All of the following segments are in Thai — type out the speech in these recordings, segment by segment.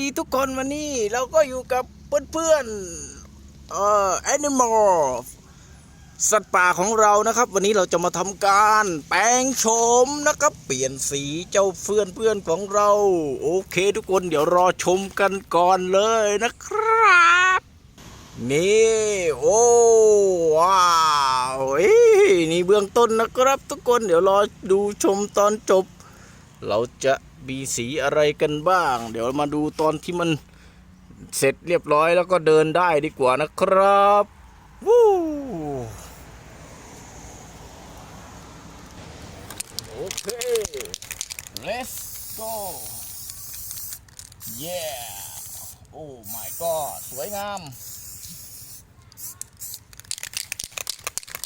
ดีทุกคนวันนี้เราก็อยู่กับเพื่อนๆเอ่อ animal สัตว์ป่าของเรานะครับ วันนี้เราจะมาทำการแปลงโฉมนะครับ เปลี่ยนสีเจ้าเพื่อนเพื่อนของเรา โอเคทุกคนเดี๋ยวรอชมกันก่อนเลยนะครับ นี่โอ้ว้าวเอ้ยนี่เบื้องต้นนะครับ ทุกคนเดี๋ยวรอดูชมตอนจบ เราจะ มีสีอะไรกันบ้าง เดี๋ยวมาดูตอนที่มันเสร็จเรียบร้อยแล้วก็เดินได้ดีกว่านะครับวู้โอเค let's go yeah โอ้ my god สวยงาม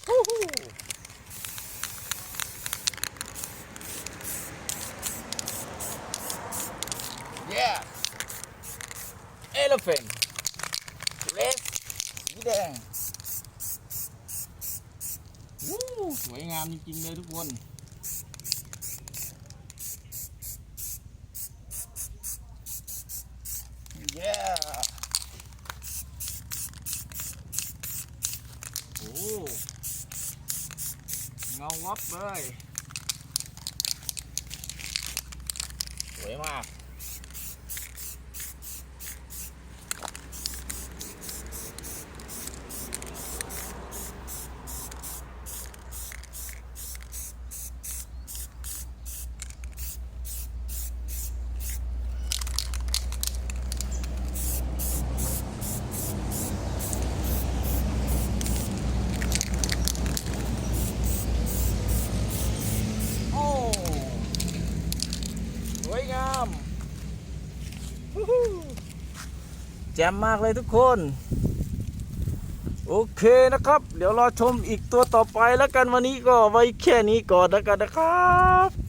วู้ฮู้ yeah elephant red สีแดงวู้สวยงามจริงๆเลยทุกคน yeah โอ้เงาวับเลย สวยมาก แจ่มมากเลยทุกคน โอเคนะครับ เดี๋ยวรอชมอีกตัวต่อไปแล้วกันวันนี้ก็ไว้แค่นี้ก่อนแล้วกันนะครับ